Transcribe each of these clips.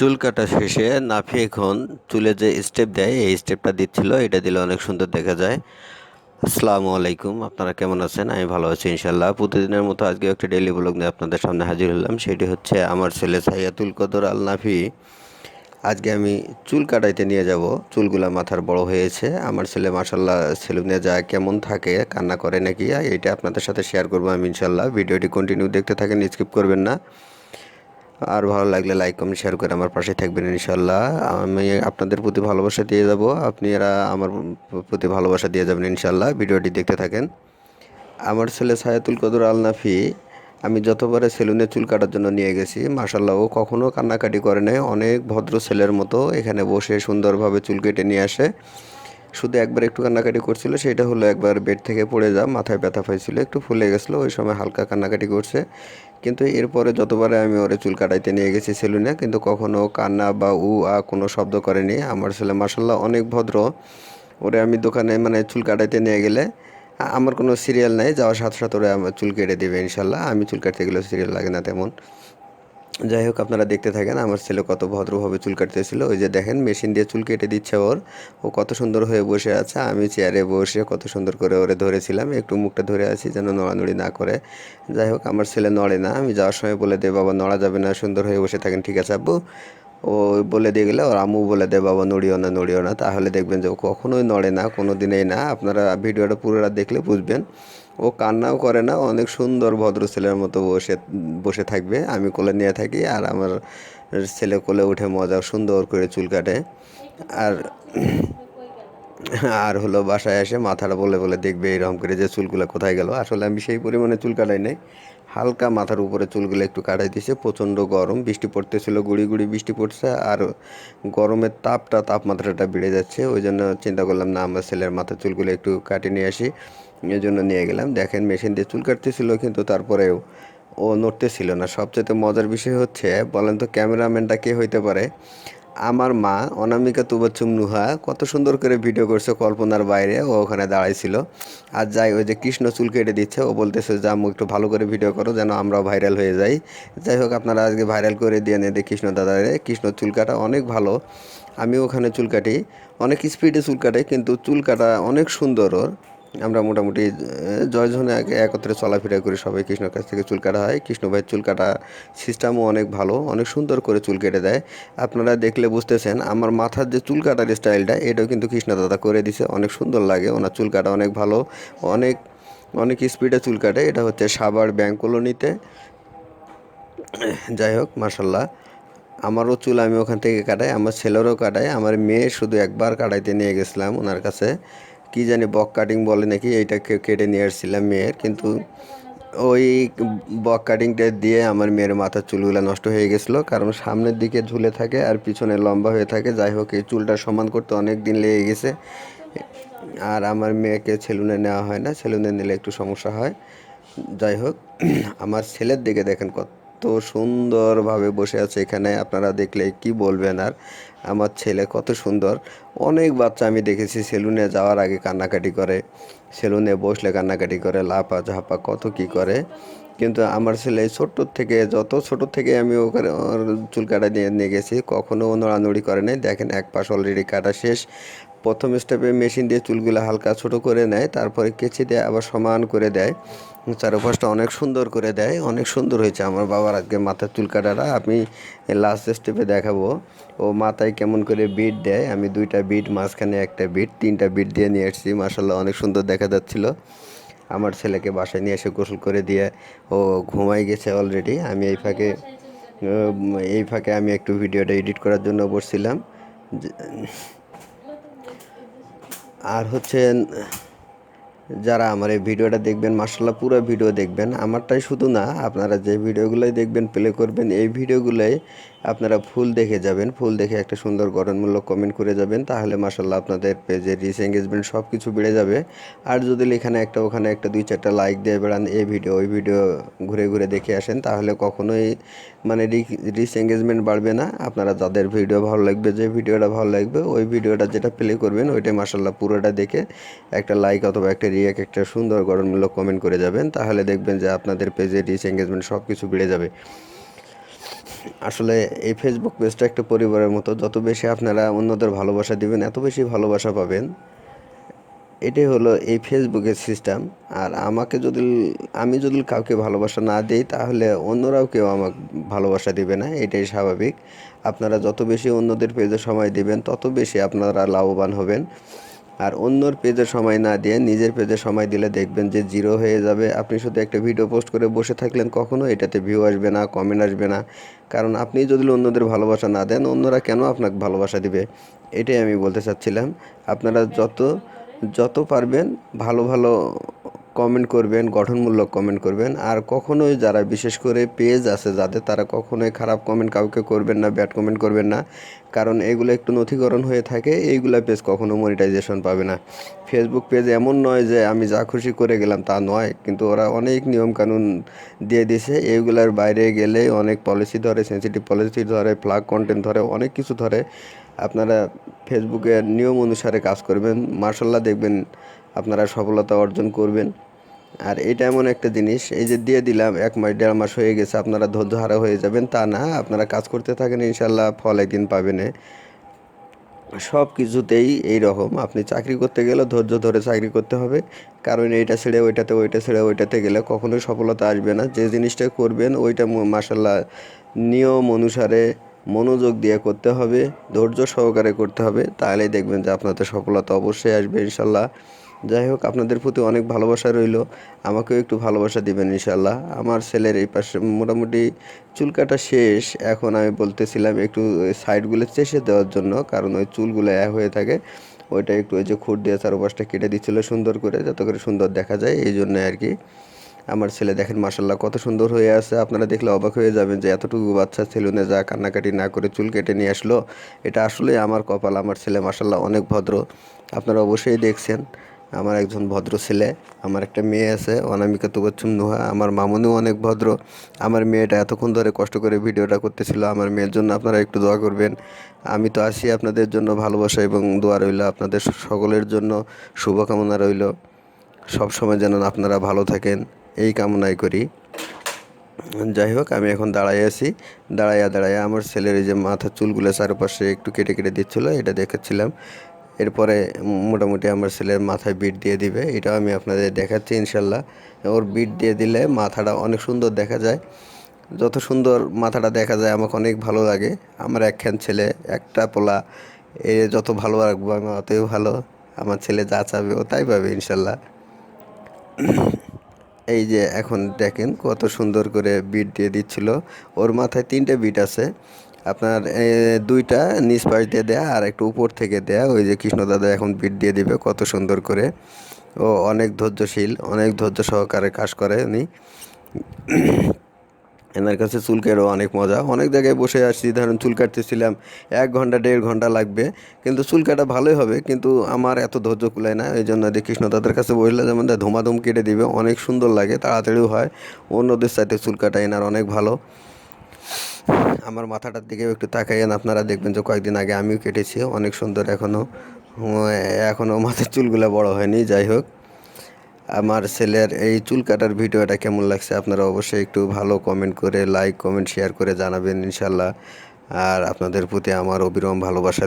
চুল কাটা শেষে নাফি এখন চুলে যে স্টেপ দেয়, এই স্টেপটা দিচ্ছিল। এটা দিলে অনেক সুন্দর দেখা যায়। আসসালামু আলাইকুম, আপনারা কেমন আছেন? আমি ভালো আছি ইনশাল্লাহ প্রতিদিনের মতো আজকে একটা ডেইলি ব্লগ নিয়ে আপনাদের সামনে হাজির হলাম। সেটি হচ্ছে আমার ছেলে সাইয়াতুল কদর আল নাফি আজকে আমি চুল কাটাইতে নিয়ে যাব। চুলগুলা মাথার বড় হয়েছে। আমার ছেলে মাসাল্লাহ সেলুনে যায়, কেমন থাকে, কান্না করে নাকি? এটা আপনাদের সাথে শেয়ার করব আমি ইনশাল্লাহ ভিডিওটি কন্টিনিউ দেখতে থাকেন স্কিপ করবেন না। আর ভালো লাগলে লাইক কমেন্ট শেয়ার করে আমার পাশে থাকবেন ইনশাল্লাহ আমি আপনাদের প্রতি ভালোবাসা দিয়ে যাব। আপনারা আমার প্রতি ভালোবাসা দিয়ে যাবেন ইনশাল্লাহ ভিডিওটি দেখতে থাকেন। আমার ছেলে সায়াতুল কদর আল নাফি আমি যতবারে সেলুনে চুল কাটার জন্য নিয়ে গেছি মাসাল্লাহ ও কখনও কান্নাকাটি করে নাই। অনেক ভদ্র ছেলের মতো এখানে বসে সুন্দরভাবে চুল কেটে নিয়ে আসে। শুধু একবার একটু কান্নাকাটি করছিল সেটা হলো একবার বেড থেকে পড়ে যা, মাথায় ব্যথা পাইছিল, একটু ফুলে গেছিল, ওই সময় হালকা কান্নাকাটি করছে। কিন্তু এরপরে যতবারে আমি ওরে চুল কাটাইতে নিয়ে গেছি সেলুনে, কিন্তু কখনো কান্না বা উ, আ কোনো শব্দ করেনি। আমার ছেলে মাসাল্লাহ অনেক ভদ্র। ওরে আমি দোকানে মানে চুল কাটাইতে নিয়ে গেলে আমার কোনো সিরিয়াল নাই, যাওয়ার সাথে সাথে ওরা আমার চুল কেটে দেবে ইনশাল্লাহ। আমি চুল কাটতে গেলেও সিরিয়াল লাগে না তেমন। যাই হোক আপনারা দেখতে থাকেন, আমার ছেলে কত ভদ্রভাবে চুল কাটতেছিল। ওই যে দেখেন, মেশিন দিয়ে চুল কেটে দিচ্ছে ওর। ও কত সুন্দর হয়ে বসে আছে। আমি চেয়ারে বসে কত সুন্দর করে ওরে ধরেছিলাম। একটু মুখটা ধরে আছি যেন নড়ানড়ি না করে। যাই হোক আমার ছেলে নড়ে না। আমি যাওয়ার সময় বলে দে, বাবা, নড়া যাবে না, সুন্দর হয়ে বসে থাকেন, ঠিক আছে আব্বু? ও বলে দিয়ে গেলে, ওর আম্মু বলে দে, বাবা, নড়িও না নড়িও না। তাহলে দেখবেন যে ও কখনোই নড়ে না কোনো দিনেই না। আপনারা ভিডিওটা পুরোটা দেখলে বুঝবেন। ও কান্নাও করে না, অনেক সুন্দর ভদ্র ছেলের মতো বসে বসে থাকবে। আমি কোলে নিয়ে থাকি আর আমার ছেলে কোলে উঠে মজা সুন্দর করে চুল কাটে। আর আর হলো বাসায় এসে মাথাটা বলে বলে দেখবে এরকম করে যে চুলগুলো কোথায় গেল। আসলে আমি সেই পরিমাণে চুল কাটাই নাই। হালকা মাথার উপরে চুলগুলো একটু কাটাই দিয়েছে, প্রচণ্ড গরম, বৃষ্টি পড়তেছিল, গুড়ি গুড়ি বৃষ্টি পড়ছে আর গরমের তাপটা, তাপমাত্রাটা বেড়ে যাচ্ছে। ওই জন্য চিন্তা করলাম, না, আমার ছেলের মাথার চুলগুলো একটু কাটিয়ে নিয়ে আসি। জন্য নিয়ে গেলাম। দেখেন, মেশিন দিয়ে চুল কাটতেছিল, কিন্তু তারপরেও ও নড়তেছিল না। সবচেয়ে মজার বিষয় হচ্ছে, বলেন তো ক্যামেরাম্যানটা কে হইতে পারে? আমার মা, অনামিকা তুবাচ্চুম নুহা, কত সুন্দর করে ভিডিও করছে কল্পনার বাইরে। ও ওখানে দাঁড়াইছিল। আর যাই, ওই যে কৃষ্ণ চুল কেটে দিচ্ছে, ও বলতেছে, যে আম্মু একটু ভালো করে ভিডিও করো, যেন আমরাও ভাইরাল হয়ে যাই। যাই হোক, আপনারা আজকে ভাইরাল করে দিয়ে নেদে কৃষ্ণ দাদারে। কৃষ্ণ চুল কাটা অনেক ভালো। আমি ওখানে চুল কাটি। অনেক স্পিডে চুল কাটে, কিন্তু চুল কাটা অনেক সুন্দর ওর। আমরা মোটামুটি জয়জনে আগে একত্রে চলাফেরা করি সবাই কৃষ্ণর কাছ থেকে চুল কাটা হয়। কৃষ্ণ ভাইয়ের চুল কাটা সিস্টেমও অনেক ভালো, অনেক সুন্দর করে চুল কেটে দেয়। আপনারা দেখলে বুঝতেছেন, আমার মাথার যে চুল কাটার স্টাইলটা এটাও কিন্তু কৃষ্ণ দাদা করে দিছে। অনেক সুন্দর লাগে, ওনার চুল কাটা অনেক ভালো। অনেক অনেক স্পিডে চুল কাটে। এটা হচ্ছে সাবার ব্যাংক কলোনিতে। যাই হোক মার্শাল্লাহ আমারও চুল আমি ওখান থেকে কাটাই, আমার ছেলেরও কাটাই। আমার মেয়ে শুধু একবার কাটাইতে নিয়ে গেছিলাম ওনার কাছে। কি জানি বক কাটিং বলে নাকি এইটাকে কেটে নিয়ে আসছিলাম মেয়ের, কিন্তু ওই বক কাটিংটা দিয়ে আমার মেয়ের মাথার চুলগুলো নষ্ট হয়ে গেছিল, কারণ সামনের দিকে ঝুলে থাকে আর পিছনে লম্বা হয়ে থাকে। যাই হোক, এই চুলটা সমান করতে অনেক দিন লেগে গেছে। আর আমার মেয়েকে সেলুনে নেওয়া হয় না, সেলুনে নিলে একটু সমস্যা হয়। যাই হোক, আমার ছেলের দিকে দেখেন কত সুন্দরভাবে বসে আছে এখানে, আপনারা দেখলে কি বলবেন আর? আমার ছেলে কত সুন্দর। অনেক বাচ্চা আমি দেখেছি সেলুনে যাওয়ার আগে কান্নাকাটি করে, সেলুনে বসলে কান্নাকাটি করে, লাফা ঝাপা কত কি করে। কিন্তু আমার ছেলে ছোট্ট থেকে, যত ছোট থেকে আমি ওখানে ওর চুল কাটা নিয়ে নিয়ে গেছি, কখনো ও নড়ানড়ি করে নাই। দেখেন এক পাশ অলরেডি কাটা শেষ প্রথম স্টেপে মেশিন দিয়ে চুলগুলো হালকা ছোট করে নেয়, তারপরে কেচি দিয়ে আবার সমান করে দেয়। চারপাশটা অনেক সুন্দর করে দেয়। অনেক সুন্দর হয়েছে আমার বাবার আজকে মাথার চুল কাটাটা। আমি লাস্ট স্টেপে দেখাবো। ও মাথায় কেমন করে বিট দেয়। আমি দুইটা বিট মাঝখানে একটা বিট তিনটা বিট দিয়ে নিয়ে এসেছি মাসাল্লাহ অনেক সুন্দর দেখা যাচ্ছিল। আমার ছেলেকে বাসায় নিয়ে এসে গোসল করে দিয়ে ও ঘুমাই গেছে অলরেডি আমি এই ফাঁকে এই ফাঁকে আমি একটু ভিডিওটা এডিট করার জন্য বসছিলাম। আর হচ্ছে, যারা আমার এই ভিডিওটা দেখবেন মার্শাল্লাহ পুরো ভিডিও দেখবেন, আমারটাই শুধু না, আপনারা যে ভিডিওগুলোই দেখবেন প্লে করবেন, এই ভিডিওগুলোই আপনারা ফুল দেখে যাবেন, ফুল দেখে একটা সুন্দর গঠনমূলক কমেন্ট করে যাবেন, তাহলে মার্শাল্লাহ আপনাদের পেজে রিচ এঙ্গেজমেন্ট সব কিছু বেড়ে যাবে। আর যদি এখানে একটা, ওখানে একটা দুই চারটা লাইক দিয়ে বেড়ান, এই ভিডিও ওই ভিডিও ঘুরে ঘুরে দেখে আসেন, তাহলে কখনোই মানে রিচ এঙ্গেজমেন্ট বাড়বে না। আপনারা যাদের ভিডিও ভালো লাগবে, যে ভিডিওটা ভালো লাগবে, ওই ভিডিওটা যেটা প্লে করবেন, ওইটাই মার্শাল্লাহ পুরোটা দেখে একটা লাইক অথবা একটা রিয়াক একটা সুন্দর গঠনমূলক কমেন্ট করে যাবেন। তাহলে দেখবেন যে আপনাদের পেজে রিচ এঙ্গেজমেন্ট সব কিছু বেড়ে যাবে। আসলে এই ফেসবুক পেজটা একটা পরিবারের মতো। যত বেশি আপনারা অন্যদের ভালোবাসা দিবেন, এত বেশি ভালোবাসা পাবেন। এটাই হলো এই ফেসবুকের সিস্টেম আর আমাকে যদি, আমি যদি কাউকে ভালোবাসা না দিই, তাহলে অন্যরাও কেউ আমাকে ভালোবাসা দিবে না, এটাই স্বাভাবিক। আপনারা যত বেশি অন্যদের পেজে সময় দিবেন, তত বেশি আপনারা লাভবান হবেন। আর অন্যর পেজে সময় না দিয়ে নিজের পেজে সময় দিলে দেখবেন যে জিরো হয়ে যাবে। আপনি শুধু একটা ভিডিও পোস্ট করে বসে থাকলেন, কখনো এটাতে ভিউ আসবে না কমেন্ট আসবে না। কারণ আপনি যদি অন্যদের ভালোবাসা না দেন, অন্যরা কেন আপনাকে ভালোবাসা দিবে? এটাই আমি বলতে চাচ্ছিলাম। আপনারা যত যত পারবেন ভালো ভালো কমেন্ট করবেন, গঠনমূলক কমেন্ট করবেন। আর কখনোই যারা বিশেষ করে পেজ আছে, যাদের তারা কখনোই খারাপ কমেন্ট কাউকে করবেন না ব্যাড কমেন্ট করবেন না। কারণ এগুলো একটু নথিকরণ হয়ে থাকে, এইগুলা পেজ কখনো মনিটাইজেশন পাবে না। ফেসবুক পেজ এমন নয় যে আমি যা খুশি করে গেলাম তা নয়, কিন্তু ওরা অনেক নিয়মকানুন দিয়ে দিছে। এইগুলার বাইরে গেলে অনেক পলিসি ধরে সেন্সিটিভ পলিসি ধরে ফ্লাগ কন্টেন্ট ধরে, অনেক কিছু ধরে। আপনারা ফেসবুকের নিয়ম অনুসারে কাজ করবেন। মার্শাল্লাহ দেখবেন আপনারা সফলতা অর্জন করবেন। আর এটা এমন একটা জিনিস, এই যে দিয়ে দিলাম, এক মাস, দেড় মাস হয়ে গেছে, আপনারা ধৈর্য হারা হয়ে যাবেন, তা না, আপনারা কাজ করতে থাকেন ইনশাল্লাহ ফল একদিন পাবেন সব কিছুতেই এই রকম আপনি চাকরি করতে গেলে ধৈর্য ধরে চাকরি করতে হবে, কারণ এইটা ছেড়ে ওইটাতে, ওইটা ছেড়ে ওইটাতে গেলে কখনোই সফলতা আসবে না। যে জিনিসটা করবেন, ওইটা মাসাল্লাহ নিয়ম অনুসারে মনোযোগ দিয়ে করতে হবে, ধৈর্য সহকারে করতে হবে, তাহলেই দেখবেন যে আপনাদের সফলতা অবশ্যই আসবে ইনশাল্লাহ যাই হোক, আপনাদের প্রতি অনেক ভালোবাসা রইল। আমাকেও একটু ভালোবাসা দিবেন ইনশাল্লাহ আমার ছেলের এই পাশে মোটামুটি চুল কাটা শেষ। এখন আমি বলতেছিলাম একটু সাইডগুলো চেষে দেওয়ার জন্য, কারণ ওই চুলগুলো হয়ে থাকে। ওইটা একটু ওই যে খুঁট দিয়ে চারপাশটা কেটে দিচ্ছিল সুন্দর করে, যাতে করে সুন্দর দেখা যায়, এই জন্য আর কি। আমার ছেলে দেখেন মাসাল্লাহ কত সুন্দর হয়ে আছে। আপনারা দেখলে অবাক হয়ে যাবেন যে এতটুকু বাচ্চা সেলুনে যা কান্নাকাটি না করে চুল কেটে নিয়ে আসলো। এটা আসলেই আমার কপাল, আমার ছেলে মাসাল্লাহ অনেক ভদ্র। আপনারা অবশ্যই দেখছেন। আমার একজন ভদ্র ছেলে, আমার একটা মেয়ে আছে, অনামিকা তুবাচ্ছুম নুহা, আমার মামুনিও অনেক ভদ্র। আমার মেয়েটা এতক্ষণ ধরে কষ্ট করে ভিডিওটা করতেছিল, আমার মেয়ের জন্য আপনারা একটু দোয়া করবেন। আমি তো আসি আপনাদের জন্য ভালোবাসা এবং দোয়া রইল, আপনাদের সকলের জন্য শুভকামনা রইল। সবসময় যেন আপনারা ভালো থাকেন, এই কামনাই করি। যাই হোক, আমি এখন দাঁড়াই আছি দাঁড়াইয়া দাঁড়াইয়া আমার ছেলের এই যে মাথার চুলগুলো চারপাশে একটু কেটে কেটে দিচ্ছিল, এটা দেখেছিলাম। এরপরে মোটামুটি আমার ছেলের মাথায় বিট দিয়ে দিবে। এটাও আমি আপনাদের দেখাচ্ছি ইনশাল্লাহ। ওর বিট দিয়ে দিলে মাথাটা অনেক সুন্দর দেখা যায়। যত সুন্দর মাথাটা দেখা যায়, আমাকে অনেক ভালো লাগে। আমার একখান ছেলে, একটা পোলা, এ যত ভালো রাখব আমি অতই ভালো। আমার ছেলে যা চাবে ও তাই পাবে ইনশাল্লাহ। এই যে এখন দেখেন কত সুন্দর করে বিট দিয়ে দিচ্ছিল। ওর মাথায় তিনটে বিট আছে। আপনার দুইটা নিচ পাশ দিয়ে দেয়া আর একটু উপর থেকে দেয়া। ওই যে কৃষ্ণ দাদা এখন বিট দিয়ে দিবে, কত সুন্দর করে। ও অনেক ধৈর্যশীল, অনেক ধৈর্য সহকারে কাজ করে উনি। এনার কাছে চুল কেটেও অনেক মজা। অনেক জায়গায় বসে আসছি, ধরুন চুল কাটতেছিলাম, এক ঘণ্টা, দেড় ঘণ্টা লাগবে। কিন্তু চুল কাটা ভালোই হবে, কিন্তু আমার এত ধৈর্য কুলায় না। এই জন্য যে কৃষ্ণ দাদার কাছে বসলে যেমন ধুমাধুম কেটে দিবে, অনেক সুন্দর লাগে, তাড়াতাড়িও হয়। অন্যদের সাথে চুল কাটা এনার অনেক ভালো। আমার মাথাটার দিকেও একটু তাকাইয়েন। আপনারা দেখবেন যে কয়েকদিন আগে আমিও কেটেছি, অনেক সুন্দর এখনও এখনও মাথার চুলগুলো বড় হয়নি, যাই হোক। আমার ছেলের এই চুল কাটার ভিডিওটা কেমন লাগছে আপনারা অবশ্যই একটু ভালো কমেন্ট করে লাইক কমেন্ট শেয়ার করে জানাবেন ইনশাল্লাহ। আর আপনাদের প্রতি আমার অবিরম ভালোবাসা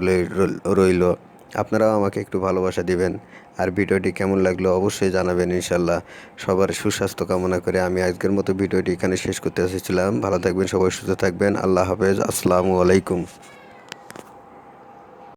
রইল। আপনারাও আমাকে একটু ভালোবাসা দিবেন। আর ভিডিওটি কেমন লাগল অবশ্যই জানাবেন ইনশাল্লাহ। সবার সুস্বাস্থ্য কামনা করে আমি আজকের মতো ভিডিওটি এখানে শেষ করতে এসেছিলাম। ভালো থাকবেন, সবাই সুস্থ থাকবেন। আল্লাহ হাফেজ। আসসালামু আলাইকুম।